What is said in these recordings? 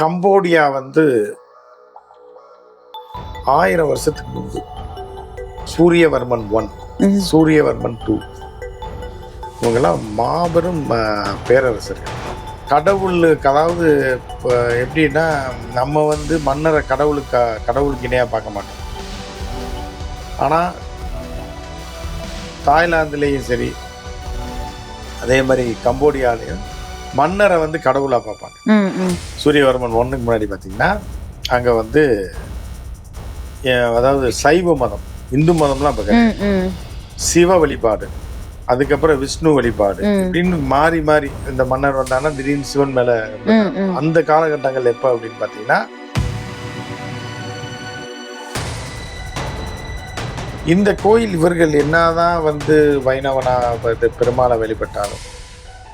Cambodia வந்து ஆயிரம் வருஷத்துக்கு முன்பு சூரியவர்மன் ஒன். சூரியவர்மன் டூ இவங்கெல்லாம் மாபெரும் பேரரசர்கள் கடவுளுக்கு அதாவது இப்போ எப்படின்னா நம்ம வந்து மன்னரை கடவுளுக்கு கடவுளுக்கு இணையாக பார்க்க மாட்டோம். ஆனால் தாய்லாந்துலேயும் சரி அதே மாதிரி கம்போடியாலையும் மன்னரை வந்து கடவுளாக பார்ப்பாங்க. சூரியவர்மன் ஒன்றுக்கு முன்னாடி பார்த்தீங்கன்னா அங்கே வந்து அதாவது சைவ மதம் இந்து மதம்லாம் இப்போ. சிவ வழிபாடு அதுக்கப்புறம் விஷ்ணு வழிபாடு ம். இப்படின்னு மாறி மாறி இந்த மன்னர் வந்தாங்கன்னா திடீர்னு சிவன் மேல. அந்த காலகட்டங்கள் எப்போ அப்படின்னு பார்த்தீங்கன்னா இந்த கோயில் இவர்கள் என்னதான் வந்து வைணவனா பெருமாளை வழிபட்டாலும்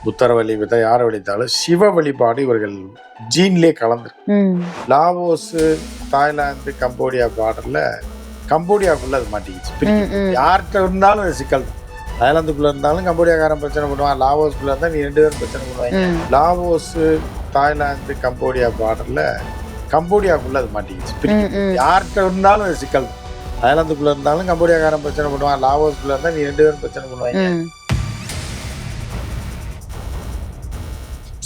புத்தர வழிபட்ட யாரை வழித்தாலும் சிவ வழிபாடு இவர்கள் ஜீன்லேயே கலந்து ம். லாவோஸ் தாய்லாந்து கம்போடியா பார்டர்ல கம்போடியாக்குள்ள அது மாட்டிக்கிச்சு. யார்கிட்ட இருந்தாலும் அது சிக்கல் தான் தாய்லாந்துக்குள்ள இருந்தாலும் கம்போடியாக்காரன் பிரச்சனை பண்ணுவான் லாவோஸ்குள்ள இருந்தால் நீ ரெண்டு பேரும் பிரச்சனை பண்ணுவாங்க. லாவோஸ் தாய்லாந்து கம்போடியா பார்டர்ல கம்போடியாக்குள்ள அது மாட்டிக்கிச்சு. யார்கிட்ட இருந்தாலும் அது சிக்கல் தான் தாய்லாந்துக்குள்ள இருந்தாலும் கம்போடியாக்காரன் பிரச்சனை பண்ணுவான் லாவோஸ்குள்ள இருந்தால் நீ ரெண்டு பேரும் பிரச்சனை பண்ணுவாங்க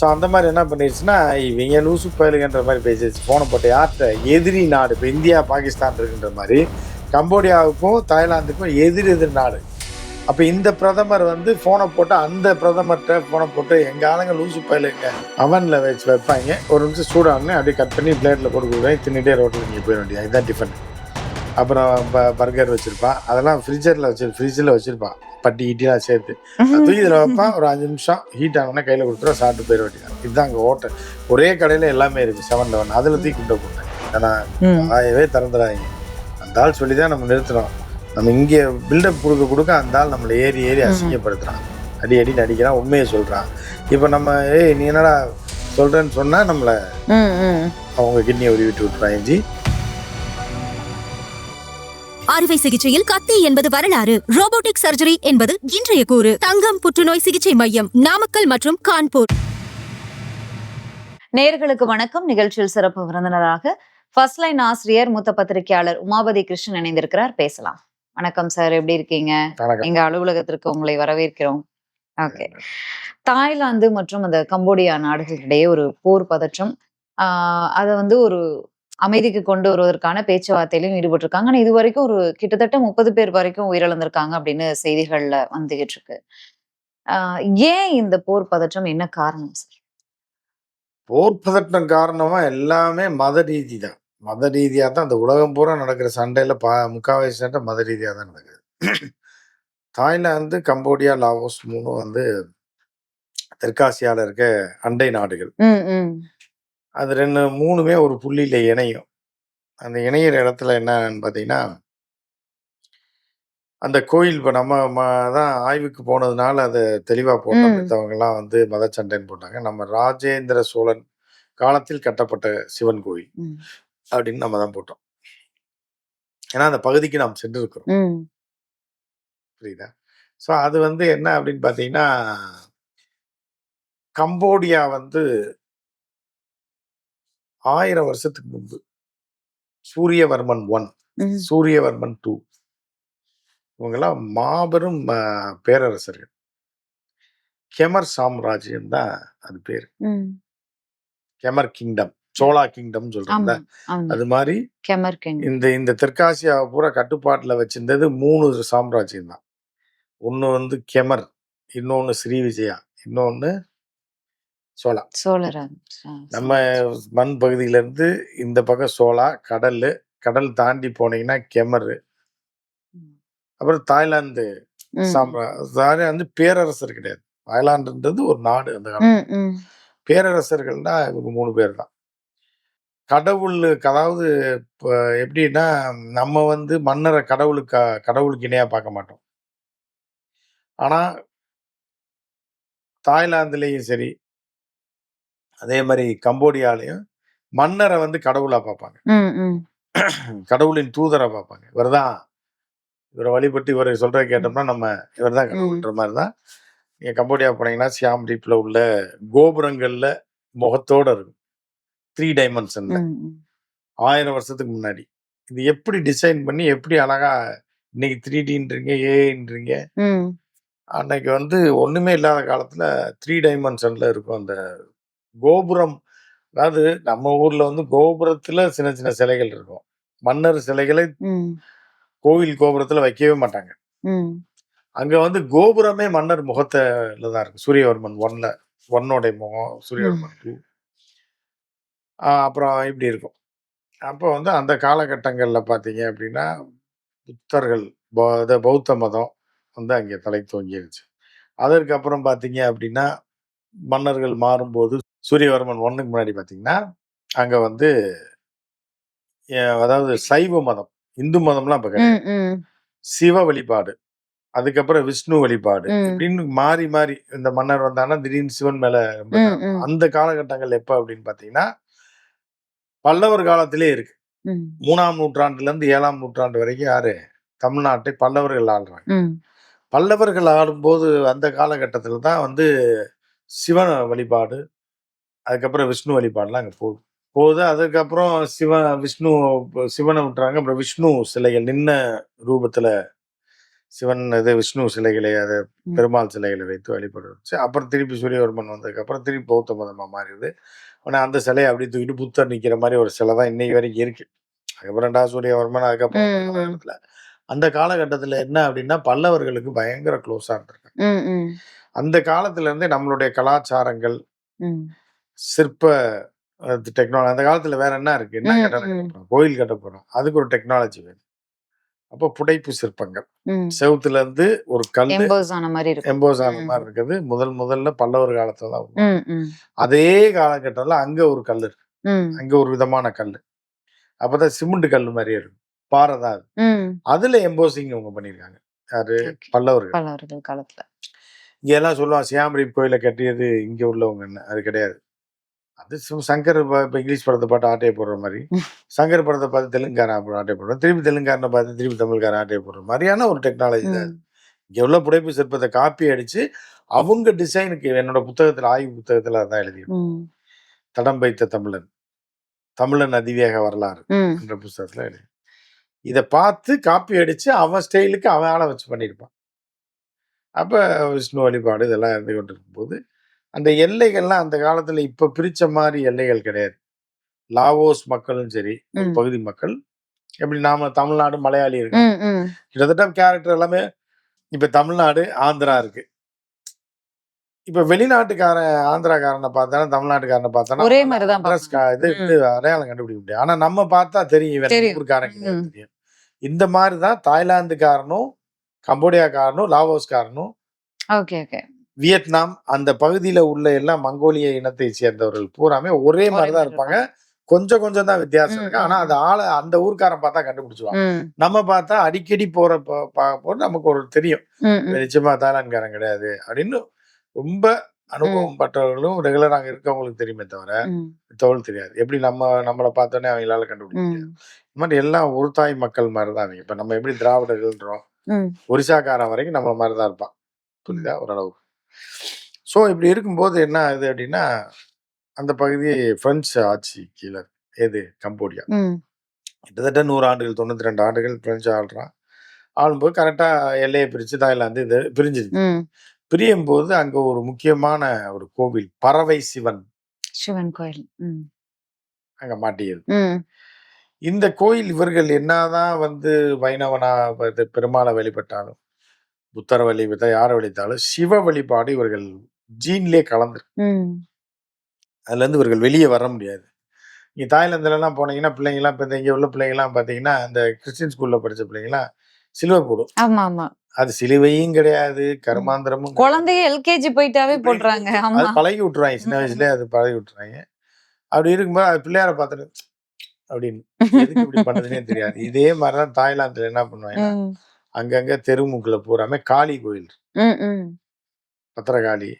ஸோ அந்த மாதிரி என்ன பண்ணிடுச்சுன்னா இவங்க லூசு பயலுகன்ற மாதிரி பேசிடுச்சு போன போட்ட யார்கிட்ட? எதிரி நாடு இப்போ இந்தியா பாகிஸ்தான் இருக்குன்ற மாதிரி கம்போடியாவுக்கும் தாய்லாந்துக்கும் எதிர் எதிர் நாடு. அப்போ இந்த பிரதமர் வந்து ஃபோனை போட்டு அந்த பிரதமர்கிட்ட ஃபோனை போட்டு எங்கள் ஆளுங்க லூசு பயலுங்க அவனில் வச்சு வைப்பாங்க. ஒரு நிமிஷம் சூடானே அப்படியே கட் பண்ணி பிளேட்டில் போட்டு கொடுக்குறேன் தின்னுட்டே ரோட்டில் நீங்கள் போயிட வேண்டியது. இதுதான் டிஃபன் அப்புறம் பர்கர் வச்சுருப்பான். அதெல்லாம் ஃப்ரிட்ஜரில் வச்சு ஃப்ரிட்ஜில் வச்சுருப்பான். பட்டி இட்டிலாம் சேர்த்து. தூக்கி இதில் வைப்பான். ஒரு அஞ்சு நிமிஷம் ஹீட் ஆனோடனே கையில் கொடுத்துருவா சாப்பிட்டு போயிட வேண்டியதான் இதுதான் அங்கே ஹோட்டல் ஒரே கடையில் எல்லாமே இருக்குது செவன் லெவன் அதில் தூக்கி கொண்டு போட்டேன். ஏன்னா. ஆயவே திறந்துடாதீங்க. அந்த ஆள் சொல்லி தான் நம்ம நிறுத்துறோம் நம்ம இங்கே பில்டப் கொடுக்க கொடுக்க அந்த ஆள் நம்மளை ஏறி ஏறி அசிங்கப்படுத்துறான். அடி அடி நடிக்கிறான் உண்மையை சொல்கிறான் இப்போ நம்ம ஏய் நீ என்னடா சொல்கிறேன்னு சொன்னால் நம்மளை. அவங்க கிட்னியை உருவி விட்டு விட்டுறாங்க ஜி அறுவை சிகிச்சையில் கத்தி என்பது வரலாறு. ரோபோட்டிக் சர்ஜரி என்பது இன்றைய கூறு. தங்கம் புற்றுநோய் சிகிச்சை மையம் நாமக்கல் மற்றும் கான்பூர். நேயர்களுக்கு வணக்கம். நிகழ்ச்சியில் சிறப்பு விருந்தினராக ஃபர்ஸ்ட் லைன் ஆசிரியர் மூத்த பத்திரிகையாளர் உமாபதி கிருஷ்ணன் இணைந்திருக்கிறார். பேசலாம். வணக்கம் சார் எப்படி இருக்கீங்க? எங்க அலுவலகத்திற்கு உங்களை வரவேற்கிறோம். ஓகே தாய்லாந்து மற்றும் அந்த கம்போடியா நாடுகளிடையே ஒரு போர் பதற்றம். ஆஹ் அதை வந்து ஒரு அமைதிக்கு கொண்டு வருவதற்கான பேச்சுவார்த்தையிலும் ஈடுபட்டிருக்காங்க. ஆனா இது வரைக்கும் ஒரு கிட்டத்தட்ட முப்பது பேர் வரைக்கும் உயிரிழந்திருக்காங்க அப்படின்னு செய்திகள்ல வந்துகிட்டு இருக்கு ஏன் இந்த போர் பதற்றம் என்ன காரணம் சார்? போர் பதட்டம் காரணமா எல்லாமே மத ரீதி தான். மத ரீதியாக தான் அந்த உலகம் பூரா நடக்கிற சண்டையில் பா முக்கால்வாசி சண்டை மத ரீதியாக தான் நடக்குது. தாய்லாந்து கம்போடியா லாவோஸ் மூணும் வந்து தெற்காசியாவில் இருக்க அண்டை நாடுகள். அது ரெண்டு மூணுமே ஒரு புள்ளியில் இணையும். அந்த இணையிற இடத்துல என்னன்னு பார்த்தீங்கன்னா அந்த கோயில் இப்போ நம்ம ம- தான் ஆய்வுக்கு போனதுனால அதை தெளிவாக போட்டோம் ம். மற்றவங்கெல்லாம் வந்து மத சண்டைன்னு போட்டாங்க. நம்ம ராஜேந்திர சோழன் காலத்தில் கட்டப்பட்ட சிவன் கோயில் ம். அப்படின்னு நம்ம தான் போட்டோம். ஏன்னா அந்த பகுதிக்கு நாம் சென்றிருக்கிறோம். ம். புரியுதா? ஸோ அது வந்து என்ன அப்படின்னு பார்த்தீங்கன்னா கம்போடியா வந்து ஆயிரம் வருஷத்துக்கு முன்பு. சூரியவர்மன் ஒன் சூரியவர்மன் டூ இவங்கெல்லாம் மாபெரும் பேரரசர்கள். கெமர் சாம்ராஜ்யம் தான் அது பேர். கெமர் கிங்டம் சோலா கிங்டம் சொல்றாங்க அது மாதிரி கெமர்கெங் இந்த இந்த தெற்காசியாவை பூரா கட்டுப்பாட்டில் வச்சிருந்தது மூணு சாம்ராஜ்யம் தான் ஒன்று வந்து கெமர் இன்னொன்று ஸ்ரீ விஜயா இன்னொன்று சோலா சோழரன் நம்ம மண் பகுதியில இருந்து இந்த பக்கம் சோலா கடல் கடல் தாண்டி போனீங்கன்னா கெமர். அப்புறம் தாய்லாந்து தாய்லாந்து பேரரசர் கிடையாது. தாய்லாந்துன்றது ஒரு நாடு அந்த காலம் பேரரசர்கள்னா இவங்க மூணு பேர் தான் கடவுளுக்கு அதாவது இப்போ எப்படின்னா நம்ம வந்து மன்னரை கடவுளுக்கு கடவுளுக்கு இணையாக பார்க்க மாட்டோம். ஆனால் தாய்லாந்துலேயும் சரி அதே மாதிரி கம்போடியாலையும் மன்னரை வந்து கடவுளாக பார்ப்பாங்க கடவுளின் தூதரை பார்ப்பாங்க இவர் தான் இவரை வழிபட்டு இவரை சொல்ற கேட்டோம்னா நம்ம இவர் தான் கடவுள்ன்ற மாதிரி தான். நீங்கள் கம்போடியா போனீங்கன்னா சியாம் டீப்பில் உள்ள கோபுரங்களில் முகத்தோட இருக்கும். த்ரீ டைமென்ஷன்ல. ஆயிரம் வருஷத்துக்கு முன்னாடி. இது எப்படி டிசைன் பண்ணி எப்படி அழகா இன்னைக்கு த்ரீ டின்றீங்க ஏன்றீங்க. அன்னைக்கு வந்து ஒண்ணுமே இல்லாத காலத்துல த்ரீ டைமென்ஷன்ல இருக்கும் அந்த கோபுரம். அதாவது நம்ம ஊர்ல வந்து கோபுரத்துல சின்ன சின்ன சிலைகள் இருக்கும். மன்னர் சிலைகளை. கோவில் கோபுரத்துல வைக்கவே மாட்டாங்க. அங்க வந்து கோபுரமே மன்னர் முகத்துல தான் இருக்கு. சூரியவர்மன் ஒன்ல ஒன்னோட முகம் சூரியவர்மன் டூ அப்புறம் இப்படி இருக்கும். அப்போ வந்து அந்த காலகட்டங்கள்ல பார்த்தீங்க அப்படின்னா புத்தர்கள் பௌத்த மதம் வந்து அங்கே தலை தோங்கிருச்சு அதற்கு அப்புறம் பார்த்தீங்க அப்படின்னா மன்னர்கள் மாறும்போது சூரியவர்மன் ஒண்ணுக்கு முன்னாடி பார்த்தீங்கன்னா அங்க வந்து அதாவது சைவ மதம் இந்து மதம்லாம் இப்போ கிடையாது. சிவ வழிபாடு அதுக்கப்புறம் விஷ்ணு வழிபாடு ம். இப்படின்னு மாறி மாறி இந்த மன்னர் வந்தாங்கன்னா திடீர்னு சிவன் மேல. அந்த காலகட்டங்கள் எப்ப அப்படின்னு பாத்தீங்கன்னா பல்லவர் காலத்திலே இருக்கு. மூணாம் நூற்றாண்டுல இருந்து ஏழாம் நூற்றாண்டு வரைக்கும் யாரு தமிழ்நாட்டை பல்லவர்கள் ஆள்றாங்க. பல்லவர்கள் ஆளும்போது அந்த காலகட்டத்துல தான் வந்து சிவன் வழிபாடு அதுக்கப்புறம் விஷ்ணு வழிபாடுலாம் அங்க போகுது போகுது அதுக்கப்புறம் சிவ விஷ்ணு சிவனை விட்டுறாங்க அப்புறம் விஷ்ணு சிலைகள் நின்ன ரூபத்துல சிவன் இது விஷ்ணு சிலைகளை அதை. பெருமாள் சிலைகளை வைத்து வழிபட வச்சு அப்புறம் திருப்பி சூரியவர்மன் வந்ததுக்கப்புறம் திருப்பி பௌத்த மதமா மாறிடுது ஆனால் அந்த சிலையை அப்படி தூக்கிட்டு புத்தர் நிக்கிற மாதிரி ஒரு சிலை தான் இன்னைக்கு வரைக்கும் இருக்கு அதுக்கப்புறம் ரெண்டா சூரியவர்மன் அதுக்கப்புறம் அந்த. காலகட்டத்துல என்ன அப்படின்னா பல்லவர்களுக்கு பயங்கர க்ளோஸா இருந்திருக்காங்க. அந்த காலத்துல இருந்தே நம்மளுடைய கலாச்சாரங்கள். சிற்ப டெக்னாலஜி அந்த காலத்துல வேற என்ன இருக்கு? என்ன. கட்ட போறோம் கோயில் கட்ட போறோம். அதுக்கு ஒரு டெக்னாலஜி வேணும். அப்போ புடைப்பு சிற்பங்கள். செவுத்துல இருந்து ஒரு கல் எம்போஸ் ஆன மாதிரி எம்போஸ் ஆன. மாதிரி இருக்குது. முதல் முதல்ல பல்லவர் காலத்துல தான். அதே காலகட்டத்துல அங்க ஒரு கல் இருக்கு. அங்க ஒரு விதமான கல் அப்பதான் சிமெண்ட் கல் மாதிரியே இருக்கும். பாறை தான் அது. அதுல எம்போசிங் அவங்க பண்ணிருக்காங்க யாரு? பல்லவர்கள். காலத்துல. இங்க எல்லாம் சொல்லுவாங்க சியாமரி கோயிலை கட்டியது இங்க உள்ளவங்க என்ன அது கிடையாது. அது சங்கர் இப்ப இங்கிலீஷ் படத்தை பாட்டு ஆட்டையை போடுற மாதிரி. சங்கர் படத்தை பார்த்து அப்புறம் ஆட்டையை போடுறோம் திருப்பி தெலுங்குக்காரனை பார்த்து திருப்பி தமிழ்காரன் ஆட்டையை போடுற மாதிரியான ஒரு டெக்னாலஜி தான் உள்ள புடைப்பு சிற்பத்தை காப்பி அடிச்சு அவங்க டிசைனுக்கு என்னோட புத்தகத்துல ஆய்வு புத்தகத்துல அதான் எழுதியிருக்கேன் ம். தடம் வைத்த தமிழன் தமிழன் அதிவேக வரலாறு. என்ற புத்தகத்துல எழுதி. இதை பார்த்து காப்பி அடிச்சு அவன் ஸ்டைலுக்கு அவன் ஆளை வச்சு பண்ணியிருப்பான். அப்ப விஷ்ணு வழிபாடு இதெல்லாம் இருந்து கொண்டு இருக்கும்போது அந்த எல்லைகள்லாம் அந்த காலத்துல இப்ப பிரிச்ச மாதிரி எல்லைகள் கிடையாது லாவோஸ் மக்களும் சரி. பகுதி மக்கள் எப்படி நாம தமிழ்நாடு மலையாளி ம். கிட்டத்தட்ட கேரக்டர் எல்லாமே இப்ப தமிழ்நாடு ஆந்திரா இருக்கு இப்ப வெளிநாட்டுக்காரன் ஆந்திராக்காரனை பார்த்தானா தமிழ்நாட்டுக்காரனை பார்த்தானா ஒரே மாதிரிதான் இது. இது அடையாளம் கண்டுபிடிக்க முடியும் ஆனா நம்ம பார்த்தா தெரியும் தெரியும். இந்த மாதிரி தான் தாய்லாந்துக்காரனும் கம்போடியாக்காரனும் லாவோஸ்காரனும் ஓகே ஓகே வியட்நாம் அந்த பகுதியில உள்ள எல்லாம் மங்கோலிய இனத்தை சேர்ந்தவர்கள். பூராமே ஒரே மாதிரி தான் மாதிரி இருப்பாங்க. கொஞ்சம் கொஞ்சம் தான் வித்தியாசம் இருக்கு. ஆனா ம். அந்த ஆளை அந்த ஊர்க்காரன் பார்த்தா கண்டுபிடிச்சுவாங்க. நம்ம பார்த்தா அடிக்கடி போற ப- பார்க்கும்போது நமக்கு ஒரு தெரியும். நிச்சயமா தாய்லாந்துக்காரன் கிடையாது அப்படின்னு ரொம்ப அனுபவம் பட்டவர்களும் ரெகுலராக இருக்கவங்களுக்கு தெரியுமே தவிர. தோல் தெரியாது. எப்படி நம்ம நம்மளை பார்த்தோன்னே அவங்களால கண்டுபிடிக்க. முடியாது. இந்த மாதிரி எல்லாம் ஒரு தாய் மக்கள் மாதிரி தான் அவங்க. இப்ப நம்ம எப்படி திராவிடர்கள்ன்றோம். ஒரிசாக்காரன் வரைக்கும் நம்மள மாதிரி தான் இருப்பான். புரியுதா? ஓரளவுக்கு. ஸோ இப்படி இருக்கும்போது என்ன ஆகுது அப்படின்னா அந்த பகுதி பிரெஞ்சு ஆட்சி கீழே. எது கம்போடியா. கிட்டத்தட்ட நூறு ஆண்டுகள் தொண்ணூத்தி ரெண்டு ஆண்டுகள் பிரெஞ்சு ஆள்றான் ஆளும்போது கரெக்டா எல்லையை பிரிச்சு தாய்லாந்து இது பிரிஞ்சிருக்கு. பிரியும் போது அங்க ஒரு முக்கியமான ஒரு கோவில் பறவை சிவன் சிவன் கோயில். அங்க மாட்டியது. இந்த கோயில் இவர்கள் என்னதான் வந்து வைணவனா பெருமாளை வழிபட்டாலும் புத்தர வழிபட்ட யாரை வழித்தாலும் சிவ வழிபாடு இவர்கள் ஜீன்லயே கலந்து ம். அதுல இருந்து இவர்கள் வெளியே வர முடியாது. நீங்க தாய்லாந்துல எல்லாம் போனீங்கன்னா பிள்ளைங்கலாம் இப்போ இங்க உள்ள பிள்ளைங்கலாம் பாத்தீங்கன்னா இந்த கிறிஸ்டின் ஸ்கூல்ல படிச்ச பிள்ளைங்கலாம் சிலுவை போடும். ஆமா ஆமா அது சிலுவையும் கிடையாது கருமாந்திரமும். குழந்தைய எல்கேஜி போயிட்டாவே போடுறாங்க. அது பழகி விட்டுருவாங்க. சின்ன ம். வயசுலயே அது பழகி விட்டுருவாங்க. அப்படி இருக்கும்போது அது பிள்ளையார பார்த்துட்டு அப்படின்னு. எதுக்கு இப்படி பண்ணுதுன்னே தெரியாது. இதே மாதிரிதான் தாய்லாந்துல என்ன பண்ணுவாங்க. அங்கங்க தெருமுக்குல பூராமே காளி கோயில். பத்திரகாளி.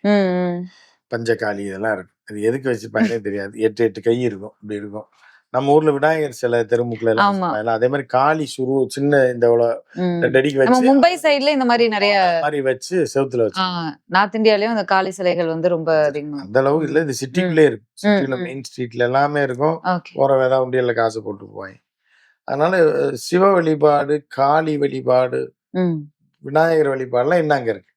பஞ்சகாளி இதெல்லாம் இருக்கு. அது எதுக்கு வச்சிருப்பாங்கன்னே தெரியாது. எட்டு எட்டு கை இருக்கும். இப்படி இருக்கும். நம்ம ஊர்ல விநாயகர் சிலை தெருமுக்குல எல்லாம் அதே மாதிரி காளி சுரு சின்ன இந்த. ரெண்டு அடிக்கு வச்சு மும்பை சைடுல இந்த மாதிரி நிறைய மாதிரி வச்சு செவுத்துல வச்சு நார்த் இந்தியாலயும் அந்த காளி சிலைகள் வந்து ரொம்ப அதிகமா அந்த அளவுக்கு இல்ல. இந்த சிட்டிக்குள்ளே இருக்கும் சிட்டில. மெயின் ஸ்ட்ரீட்ல எல்லாமே இருக்கும். போற வேதா உண்டியல்ல காசு போட்டு போவாங்க. அதனால சிவ வழிபாடு காளி வழிபாடு விநாயகர் வழிபாடுலாம் இன்னும் அங்க இருக்கு.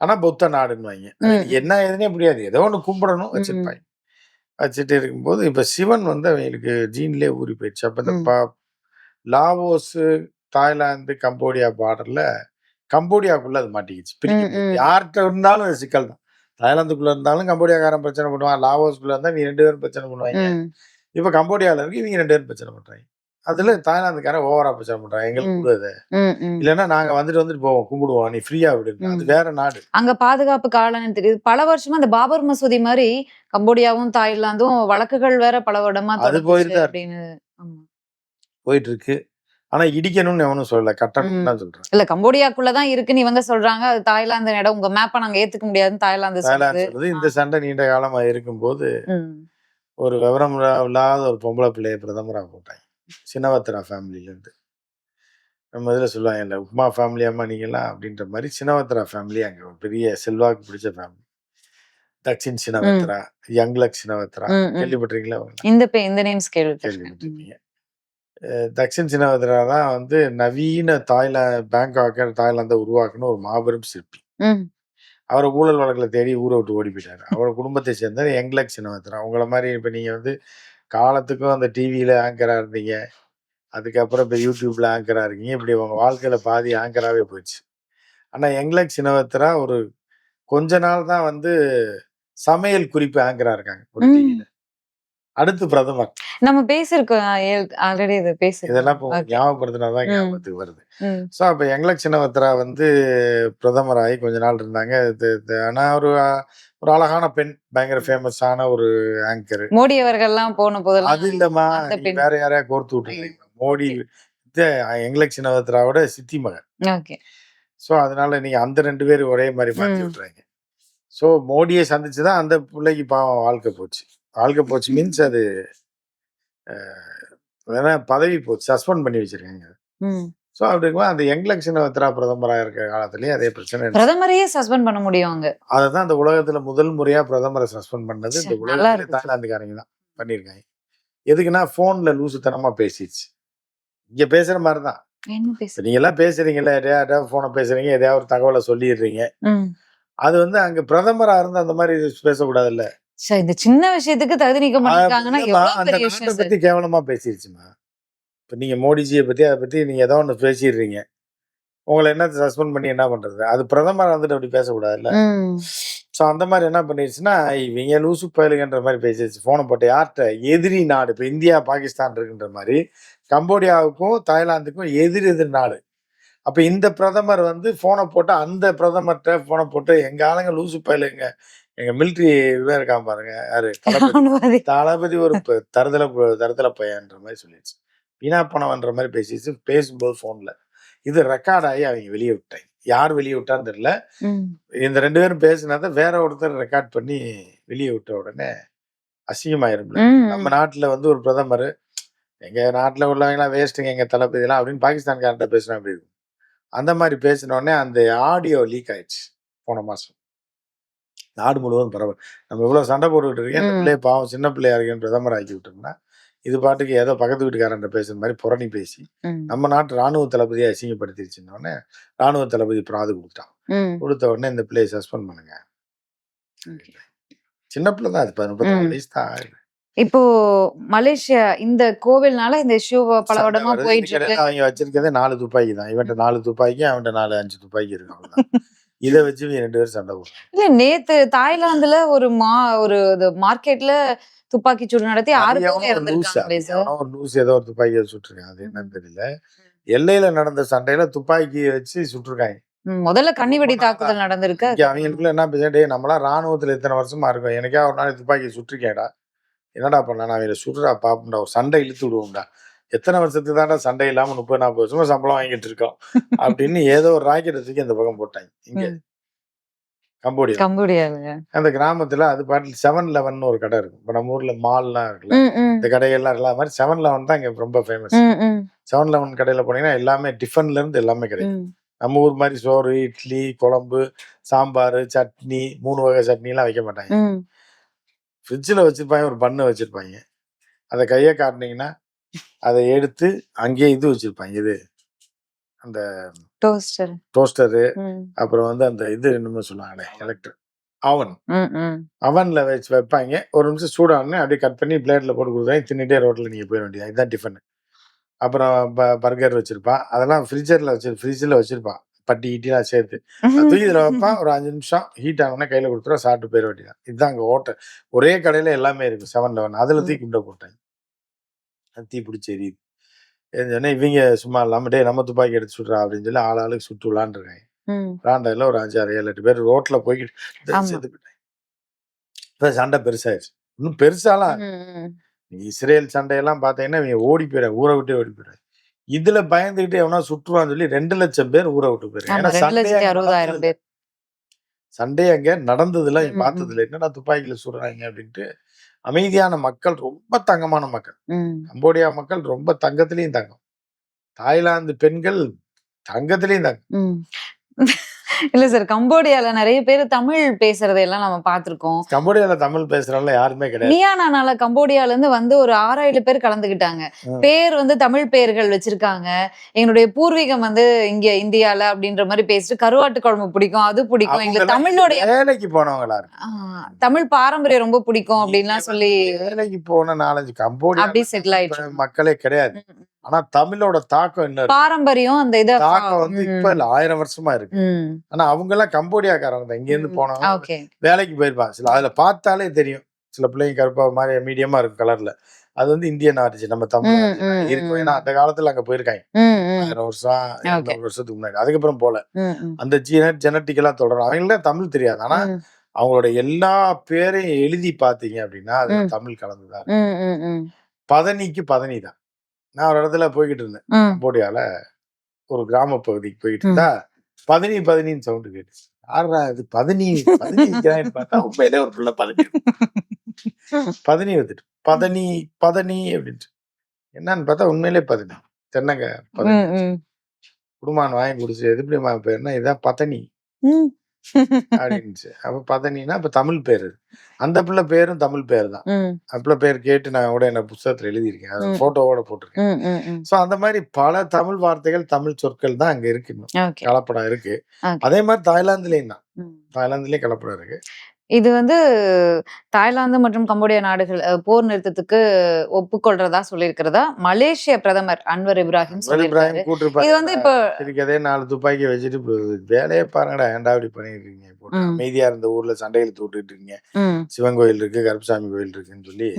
ஆனா புத்த நாடுன்னு வாங்க. என்ன எதுனே புரியாது. ஏதோ ஒண்ணு கும்பிடணும் வச்சிருப்பாங்க வச்சுட்டு இருக்கும்போது இப்ப சிவன் வந்து அவங்களுக்கு ஜீன்லயே ஊறி போயிடுச்சு. அப்ப இந்த. பா- லாவோஸ் தாய்லாந்து கம்போடியா பார்டர்ல கம்போடியாக்குள்ள அது மாட்டிக்கிச்சு பிரிக்க. யார்கிட்ட இருந்தாலும் அது சிக்கல் தான். தாய்லாந்துக்குள்ள இருந்தாலும் கம்போடியாக்காரன் பிரச்சனை பண்ணுவான். லாவோஸ்குள்ள இருந்தா இவங்க ரெண்டு பேரும் பிரச்சனை பண்ணுவாங்க. இப்ப கம்போடியால இருக்கு இவங்க ரெண்டு பேரும் பிரச்சனை பண்றாங்க அதுல தாய்லாந்துக்காரன் ஓவரா பிரச்சனை பண்றாங்க எங்களுக்கு ம். கொடு அதை ம், ம். இல்லைன்னா நாங்க வந்துட்டு வந்துட்டு போவோம் கும்பிடுவோம். நீ ஃப்ரீயா விடு. அது. வேற நாடு. அங்க பாதுகாப்பு காலம்னு தெரியுது. பல வருஷமா அந்த பாபர் மசூதி மாதிரி கம்போடியாவும் தாய்லாந்தும் வழக்குகள் வேற பல வருடமா அது இருக்கு. அப்படின்னு. போயிட்டு இருக்கு ஆனா இடிக்கணும்னு எவனும் சொல்லல. கட்டணும்னு ம். தான் சொல்றேன் இல்ல கம்போடியாக்குள்ளதான் இருக்குன்னு இவங்க சொல்றாங்க அது தாய்லாந்து இடம். உங்க மேப்ப நாங்க ஏத்துக்க முடியாதுன்னு தாய்லாந்து தாய்லாந்து இந்த சண்டை நீண்ட காலமா இருக்கும்போது ம். ஒரு விவரம் இல்லா- இல்லாத ஒரு பொம்பளை பிள்ளைய பிரதமரா போட்டாங்க. சின்னவத்திரா ஃபேமிலில இருந்து. நம்ம இதுல சொல்லுவாங்க இல்ல உப்மா ஃபேமிலி அம்மா நீங்களாம் அப்படின்ற மாதிரி சின்னவத்திரா ஃபேமிலி அங்க ஒரு பெரிய செல்வாக்கு பிடிச்ச ஃபேமிலி. தக்ஷின் சின்னவத்திரா யங்லக் சின்னவத்திரா ம், ம். கேள்விப்பட்டிருக்கீங்களா இந்த இந்த நேம்ஸ் அஹ் தக்ஷின் சின்னவத்திரா தான் வந்து நவீன தாய்லா பேங்காக்க தாய்லாந்தை உருவாக்குன ஒரு மாபெரும் சிற்பி. அவரை ஊழல் வழக்கில் தேடி ஊரை விட்டு ஓடி போயிட்டாரு. அவர் குடும்பத்தை சேர்ந்த யங்லக் சின்னவத்திரா. உங்களை மாதிரி இப்போ நீங்கள் வந்து காலத்துக்கும் அந்த டிவியில் ஆங்கராக இருந்தீங்க. அதுக்கப்புறம் இப்போ யூடியூப்ல ஆங்கராக இருக்கீங்க. இப்படி உங்கள் வாழ்க்கையில் பாதி ஆங்கராகவே போயிடுச்சு ஆனால் யங்லக் சின்னவத்திரா ஒரு கொஞ்ச நாள் தான் வந்து சமையல் குறிப்பு ஆங்கராக இருக்காங்க ஒரு ம். டிவியில் அடுத்து பிரதமர். நம்ம பேசிருக்கோம். ஆல்ரெடி இது பேசிருக்கோம். இதெல்லாம் இப்போ. ஞாபகப்படுத்தினா தான். ஞாபகத்துக்கு வருது. ஸோ அப்போ யங்லக் சின்னவத்திரா வந்து பிரதமர் ஆகி கொஞ்ச நாள் இருந்தாங்க. இது- இது- ஆனா ஒரு ஒரு அழகான பெண் பயங்கர ஃபேமஸான ஒரு ஆங்கர் மோடி அவர்கள்லாம் போன போதெல்லாம் அது இல்லம்மா. வேற யாரையா கோர்த்து விட்டுருக்கீங்க? மோடி யங்லக் சின்னவத்திராவோட சித்தி மகன். ஸோ அதனால நீங்க அந்த ரெண்டு பேரும் ஒரே மாதிரி மாத்தி ம். விட்டுறாங்க. ஸோ மோடியை சந்திச்சு தான் அந்த பிள்ளைக்கு பாவம் வாழ்க்கை போச்சு. வாழ்க்கை போச்சு மீன்ஸ் அது வேணா பதவி போச்சு சஸ்பெண்ட் பண்ணி வச்சிருக்காங்க. ஸோ அப்படி இருக்கும்போது அந்த யங்லக் சின்னவத்திரா பிரதமராக இருக்க காலத்துலயும் அதே பிரச்சனை. பிரதமரையே சஸ்பெண்ட் பண்ண முடியும் அங்க. அதுதான் அந்த உலகத்துல முதல் முறையா பிரதமரை சஸ்பெண்ட் பண்ணது. இந்த உலகத்துல. தாய்லாந்துக்காரங்க தான் பண்ணியிருக்காங்க. எதுக்குன்னா போன்ல லூசுத்தனமா பேசிடுச்சு. இங்க பேசுற மாதிரி தான். நீங்க எல்லாம் பேசுறீங்கல்ல எதையாவது போனை பேசுறீங்க எதையாவது ஒரு தகவலை சொல்லிடுறீங்க. அது வந்து அங்க பிரதமரா இருந்து அந்த மாதிரி பேசக்கூடாதுல்ல. சே, இந்த சின்ன விஷயத்துக்கு தகுதி இல்லம்மா, எவ்வளவு அந்த பத்தி கேவலமா பேசிருச்சுமா இப்ப நீங்க மோடிஜியை பத்தி அதை பத்தி நீங்க ஏதோ ஒண்ணு பேசிடுறீங்க. உங்களை என்ன சஸ்பெண்ட் பண்ணி என்ன பண்றது? அது பிரதமர் வந்துட்டு அப்படி பேசக்கூடாதுல்ல. ஸோ அந்த மாதிரி என்ன பண்ணிடுச்சுன்னா இவங்க லூசு பயலுங்கன்ற மாதிரி பேசிடுச்சு ஃபோனை போட்டு யார்கிட்ட? எதிரி நாடு. இப்போ இந்தியா பாகிஸ்தான் இருக்குன்ற மாதிரி. கம்போடியாவுக்கும் தாய்லாந்துக்கும் எதிர் எதிர் நாடு. அப்போ இந்த பிரதமர் வந்து ஃபோனை போட்டு அந்த பிரதமர்கிட்ட ஃபோனை போட்டு எங்க ஆளுங்க லூசு பயலுங்க. எங்க மிலிட்ரி இவன் இருக்கான் பாருங்க. யாரு? தளபதி. ஒரு தருதல தருதல பையன்ற மாதிரி சொல்லிடுச்சு வீணா பணம்ன்ற மாதிரி பேசிடுச்சு பேசும்போது ஃபோனில் இது ரெக்கார்ட் ஆகி அவங்க வெளியே விட்டாங்க யார் வெளியே விட்டான்னு தெரியல. இந்த ரெண்டு பேரும் பேசினதை வேற ஒருத்தர் ரெக்கார்ட் பண்ணி வெளியே விட்ட உடனே அசிங்கமாயிரும்ல. நம்ம நாட்டுல வந்து ஒரு பிரதமர் எங்க நாட்டுல உள்ளவங்கலாம் வேஸ்ட்டுங்க எங்க தளபதிலாம் அப்படின்னு பாகிஸ்தான்கார்ட்ட பேசுனா அப்படி இருக்கும்? அந்த மாதிரி பேசின உடனே அந்த ஆடியோ லீக் ஆயிடுச்சு போன மாசம். நாடு முழுவதும் பரவல் நம்ம இவ்வளவு சண்டை போட்டுக்கிட்டு இருக்கேன். இந்த. பிள்ளைய பாவம் சின்ன பிள்ளையா இருக்கேன்னு பிரதமர் ஆக்கி விட்டோம்னா இது பாட்டுக்கு ஏதோ பக்கத்து வீட்டுக்காரன் பேசுற மாதிரி புரணி பேசி. நம்ம நாட்டு ராணுவ தளபதியை அசிங்கப்படுத்திருச்சுன்ன உடனே ராணுவ தளபதி பிராது கொடுத்தான் ம். கொடுத்த உடனே இந்த பிள்ளையை சஸ்பெண்ட் பண்ணுங்க. சின்ன பிள்ளை தான் அது முப்பத்தாறு. வயசு தான். இப்போ மலேசியா இந்த கோவில்னால இந்த இஷ்யூ பல வருது. போயிட்டு இருக்கு அவங்க வச்சிருக்கதே நாலு துப்பாக்கி தான் இவன்ட்ட நாலு துப்பாக்கி அவன்கிட்ட நாலு அஞ்சு துப்பாக்கி இருக்கு இதை வச்சு ரெண்டு பேரும் சண்டை போடுறாங்க இல்ல நேத்து தாய்லாந்துல ஒரு மா ஒரு மார்க்கெட்ல துப்பாக்கி சூடு நடத்தி ஆறு பேர் ஒரு இறந்திருக்காங்களே சார். லூசு ஏதோ ஒரு துப்பாக்கி வச்சு சுட்டிருக்கான். அது என்னன்னு தெரியல. எல்லையில நடந்த சண்டையில துப்பாக்கி வச்சு சுட்டிருக்காங்க. முதல்ல நாளா. தாக்குதல் நடந்திருக்கு? அவங்களுக்குள்ள என்ன பேசுறேன் டேய் நம்மளாம் ராணுவத்துல இத்தனை வருஷமா இருக்கோம். எனக்கே ஒரு நாள் துப்பாக்கி சுட்டிருக்கேடா என்னடா பண்ணலாம்? நான் அவங்கள சுடுறா பாப்புண்டா ஒரு சண்டை இழுத்து விடுவோம்டா. எத்தனை வருஷத்துக்கு தான்டா சண்டை இல்லாம முப்பது நாற்பது வருஷமா சம்பளம் வாங்கிட்டு இருக்கோம். அப்படின்னு ஏதோ ஒரு ராக்கெட் தூக்கி அந்த பக்கம் போட்டாங்க. இங்க. கம்போடியா. கம்போடியால அந்த கிராமத்துல அது பாட்டில் செவன் லெவன் ஒரு கடை இருக்கும். இப்போ நம்ம ஊர்ல மால்லாம் இருக்குல்ல. இந்த கடைகள்லாம் இருக்குல்ல. அது மாதிரி செவன் லெவன் தான் இங்க ரொம்ப ஃபேமஸ் செவன் லெவன் கடையில போனீங்கன்னா எல்லாமே டிஃபன்ல இருந்து எல்லாமே கிடைக்கும். நம்ம ஊர் மாதிரி சோறு இட்லி குழம்பு சாம்பார் சட்னி மூணு வகை சட்னிலாம் வைக்க மாட்டாங்க. ஃப்ரிட்ஜில் வச்சிருப்பாங்க ஒரு பண்ணு வச்சிருப்பாங்க. அதை கையை காட்டினீங்கன்னா அதை எடுத்து அங்கேயே இது வச்சிருப்பாங்க. இது அந்த டோஸ்டர் டோஸ்டரு அப்புறம் வந்து அந்த இது என்னமோ சொல்லுவாங்களே எலக்ட்ரிக் அவன். அவன்ல வச்சு வைப்பாங்க. ஒரு நிமிஷம் சூடானே அப்படியே கட் பண்ணி பிளேட்ல போட்டு கொடுத்தாங்க தின்னுட்டே ரோட்ல நீங்க போயிட வேண்டியது. இதுதான் டிஃபன் அப்புறம் பர்கர் வச்சிருப்பான் அதெல்லாம் ஃப்ரிட்ஜர்ல வச்சு ஃப்ரிட்ஜில் வச்சிருப்பான் பட்டி இட்டிலாம் சேர்த்து. தூக்கி இதில் வைப்பான் ஒரு அஞ்சு நிமிஷம் ஹீட் ஆனோடனே கையில் கொடுத்துருவா சாப்பிட்டு போயிட வேண்டியதான் இதுதான் அங்கே ஹோட்டல் ஒரே கடையில் எல்லாமே இருக்கு செவன் லெவன் அதில் தூக்கி குண்டை போட்டாங்க அது தீ பிடிச்சி எரியுது. எரிஞ்சோடனே இவங்க சும்மா இல்லாமல் டே நம்ம துப்பாக்கி எடுத்து சுடுறா அப்படின்னு சொல்லி ஆள் ஆளுக்கு சுட்டு விளாண்டுருக்காங்க. விளாண்டதில் ஒரு அஞ்சு ஆறு ஏழு எட்டு பேர் ரோட்டில் போய்கிட்டு போயிட்டாங்க. இப்போ சண்டை பெருசாயிருச்சு. இன்னும் பெருசாலாம் இஸ்ரேல் சண்டையெல்லாம் பார்த்தீங்கன்னா இவங்க ஓடி போயிட ஊரை விட்டே ஓடி போயிடுறாங்க. இதுல பயந்துகிட்டு எவனா சுற்றுவான்னு சொல்லி ரெண்டு லட்சம் பேர் ஊரை விட்டு போயிடுறாங்க. பேர். சண்டே அங்க நடந்ததுல ம், ம். பார்த்தது இல்லை என்னடா துப்பாக்கியில சுடுறாங்க அப்படின்ட்டு அமைதியான மக்கள் ரொம்ப தங்கமான மக்கள். கம்போடியா மக்கள் ரொம்ப தங்கத்திலையும் தங்கம் தாய்லாந்து பெண்கள் தங்கத்திலையும் தங்கம். இல்ல சார் கம்போடியால நிறைய பேர் தமிழ் பேசுறதையெல்லாம் நம்ம பார்த்திருக்கோம். கம்போடியால தமிழ் பேசுறவங்க யாருமே கிடையாது. நியானானால கம்போடியால இருந்து வந்து ஒரு ஆறு ஏழு பேர் கலந்துக்கிட்டாங்க. ம். பேர் வந்து தமிழ் பெயர்கள் வச்சிருக்காங்க. எங்களுடைய பூர்வீகம் வந்து இங்க இந்தியால அப்படின்ற மாதிரி பேசிட்டு கருவாட்டு குழம்பு பிடிக்கும் அது பிடிக்கும். எங்களுக்கு தமிழோடைய வேலைக்கு போனவங்களா தமிழ் பாரம்பரியம் ரொம்ப பிடிக்கும் அப்படின்லாம் சொல்லி வேலைக்கு போன நாலஞ்சு கம்போடியா அப்படியே செட்டில் ஆயிட்டு மக்களே கிடையாது. ஆனா தமிழோட தாக்கம் என்ன? பாரம்பரியம் அந்த இத தாக்கம் வந்து இப்ப இல்ல ஆயிரம் வருஷமா இருக்கு. ஆனா அவங்க எல்லாம் கம்போடியாக்காரங்க தான். இங்க இருந்து போனவங்க ஓகே. வேலைக்கு போயிருப்பாங்க. சில அதுல பார்த்தாலே தெரியும். சில பிள்ளைங்க கருப்பா மாதிரி மீடியமா இருக்கும் கலர்ல. அது வந்து இந்தியன் ஆரிஜின் நம்ம தமிழ் இருக்கும். ஏன்னா அந்த காலத்துல அங்க போயிருக்காங்க. ஆயிரம் வருஷம் வருஷத்துக்கு முன்னாடி. அதுக்கப்புறம் போல. அந்த ஜீன ஜெனட்டிக்கலா தொடரும். அவங்களுக்கு தமிழ் தெரியாது. ஆனா அவங்களோட எல்லா பேரையும் எழுதி பாத்தீங்க அப்படின்னா அது. தமிழ் கலந்துதான். பதனிக்கு பதனி தான் நான் ஒரு இடத்துல போய்கிட்டு இருந்தேன். ம். கம்போடியால ஒரு கிராம பகுதிக்கு போயிட்டு இருந்தா பதினி பதினின்னு சவுண்டு கேட்டு யாரா இது பதினி பதினி பார்த்தா உண்மையிலே ஒரு பிள்ளை பதினி பதினி வந்துட்டு பதனி பதனி அப்படின்ட்டு. என்னன்னு பார்த்தா உண்மையிலே பதினி. தென்னங்க பதனி. குடும்பம் வாங்கி குடிச்சு எதுப்படிமா பேருனா இதான் பதனி. ம். அப்படின்னுச்சு அப்ப பதனினா இப்ப தமிழ் பேர். அந்த பிள்ளை பேரும் தமிழ் பேர் தான் பிள்ளை பேர் கேட்டு நான் கூட என்ன புத்தகத்துல எழுதியிருக்கேன் அது. போட்டோவோட போட்டிருக்கேன். ஸோ அந்த மாதிரி பல தமிழ் வார்த்தைகள் தமிழ் சொற்கள் தான் அங்க இருக்கு கலப்படம் இருக்கு. அதே மாதிரி தாய்லாந்துலயும் தான். தாய்லாந்துலயும் கலப்படம் இருக்கு இது வந்து தாய்லாந்து மற்றும் கம்போடியா நாடுகள் போர் நிறுத்தத்துக்கு ஒப்புக்கொள்றதா சொல்லியிருக்கிறதா மலேசிய பிரதமர் அன்வர் இப்ராஹிம் இது வந்து இப்போ இருக்கதே நாலு துப்பாக்கி வச்சுட்டு வேலையே பாருங்கடா ஏன்டா இப்படி பண்ணிட்டு இருக்கீங்க. அமைதியா இருந்த ஊர்ல சண்டைகள் தூட்டுட்டு இருக்கீங்க. சிவன் கோயில் இருக்கு கருப்பசாமி கோயில் இருக்குன்னு சொல்லி.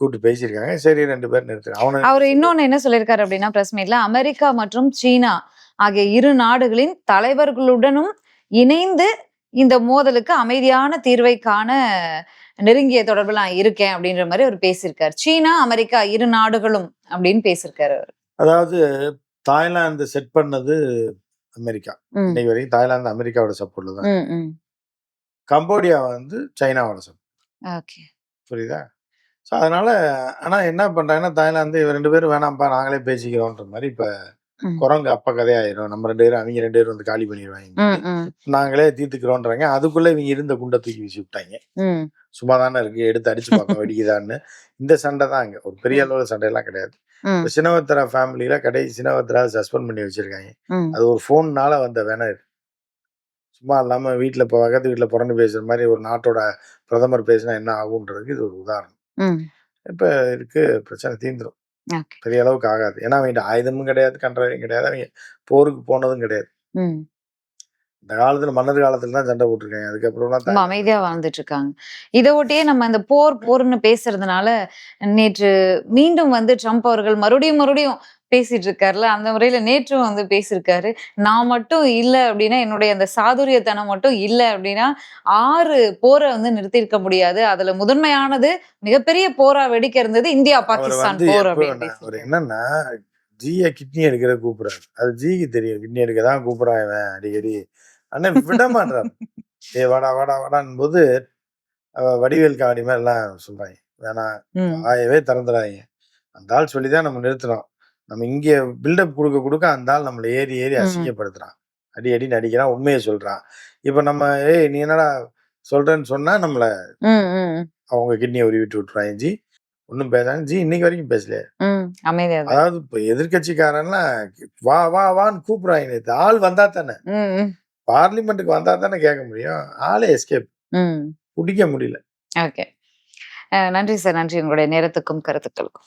கூட்டு பேசியிருக்காங்க. சரி ரெண்டு பேர் நிறுத்துறாங்க அவனை அவர் இன்னொன்னு என்ன சொல்லியிருக்காரு அப்படின்னா பிரஸ் மீட்ல அமெரிக்கா மற்றும் சீனா ஆகிய இரு நாடுகளின் தலைவர்களுடனும் இணைந்து இந்த மோதலுக்கு அமைதியான தீர்வை காண நெருங்கிய தொடர்புல நான் இருக்கேன் அப்படின்ற மாதிரி அவர் பேசியிருக்காரு சீனா அமெரிக்கா இரு நாடுகளும் அப்படின்னு பேசியிருக்காரு அவர். அதாவது தாய்லாந்து செட் பண்ணது அமெரிக்கா இன்னைக்கு வரைக்கும் தாய்லாந்து அமெரிக்காவோட சப்போர்ட்ல தான். கம்போடியா வந்து சைனாவோட சப்போர்ட் ஓகே புரியுதா ஸோ அதனால ஆனா என்ன பண்றாங்கன்னா தாய்லாந்து இவ ரெண்டு பேரும் வேணாம்ப்பா நாங்களே பேசிக்கிறோன்ற மாதிரி இப்ப. குரங்கு அப்ப கதையாயிரும். நம்ம ரெண்டு பேரும் அவங்க ரெண்டு பேரும் வந்து காலி பண்ணிடுவாங்க நாங்களே தீர்த்துக்கிறோன்றாங்க. அதுக்குள்ள இவங்க இருந்த குண்டை தூக்கி வீசி விட்டாங்க. சும்மா தானே இருக்கு எடுத்து அடிச்சு பார்க்க வெடிக்குதான்னு. இந்த சண்டை தான் அங்க. ஒரு பெரிய அளவுல சண்டையெல்லாம் கிடையாது. சினவத்திரா ஃபேமிலியில கடைசி சினவத்திரா சஸ்பெண்ட் பண்ணி வச்சிருக்காங்க. அது ஒரு ஃபோன்னால வந்த வேணர் சும்மா இல்லாம வீட்டுல இப்போ பக்கத்து வீட்டுல புறந்து பேசுற மாதிரி ஒரு நாட்டோட பிரதமர் பேசினா என்ன ஆகுன்றதுக்கு இது ஒரு உதாரணம். இப்ப இருக்கு பிரச்சனை தீந்துரும் பெரிய அளவுக்கு ஆகாது. ஏன்னா அவங்க ஆயுதமும் கிடையாது கன்றவையும் கிடையாது. அவங்க போருக்கு போனதும் கிடையாது. இந்த காலத்துல மன்னர் காலத்துல தான் சண்டை போட்டிருக்காங்க. தா- அமைதியா வாழ்ந்துட்டு இருக்காங்க இதை ஒட்டியே நம்ம இந்த போர் போர்னு பேசுறதுனால நேற்று மீண்டும் வந்து ட்ரம்ப் அவர்கள் மறுபடியும் மறுபடியும் பேசிட்டு இருக்காருல்ல அந்த முறையில நேற்றும் வந்து பேசியிருக்காரு. நான் மட்டும் இல்ல அப்படின்னா என்னுடைய அந்த சாதுரியத்தனம் மட்டும் இல்ல அப்படின்னா ஆறு போரை வந்து நிறுத்தியிருக்க முடியாது. அதுல முதன்மையானது மிகப்பெரிய போரா வெடிக்க இருந்தது இந்தியா பாகிஸ்தான் போர் அப்படின்னு. என்னன்னா ஜிய கிட்னி எடுக்கிற கூப்பிடுறாரு. அது ஜிக்கு தெரியும். கிட்னி எடுக்க தான் கூப்பிடுறான் இவன் அடிக்கடி. ஆனா விட மாட்டாரு ஏ வாடா வாடா வாடான்னு போது வடிவேல் காவடி மாதிரி எல்லாம் சொல்றாங்க. வேணாம் ம். வாயவே திறந்துடாதீங்க. அந்த ஆள் சொல்லி தான் நம்ம நிறுத்துறோம். நம்ம இங்கே பில்டப் கொடுக்க கொடுக்க அந்த ஆள் நம்மளை ஏறி ஏறி. அசிங்கப்படுத்துறான். அடி அடி நடிக்கிறான் உண்மையை சொல்றான். இப்போ நம்ம ஏய் நீ என்னடா சொல்றேன்னு சொன்னா நம்மளை அவங்க கிட்னியை உருவி விட்டு விட்டுருவாங்க. ஜி ஒன்றும் பேசாங்க ஜி இன்னைக்கு வரைக்கும் தான். அதாவது இப்போ எதிர்கட்சிக்காரன்லாம் வா வா வான்னு கூப்பிடுறாங்க. ஆள் வந்தா தானே. பார்லிமெண்ட்டுக்கு வந்தா தானே கேட்க முடியும். ஆளே எஸ்கேப். பிடிக்க முடியல. ஓகே. நன்றி சார். நன்றி. உங்களுடைய நேரத்துக்கும் கருத்துக்களுக்கும்.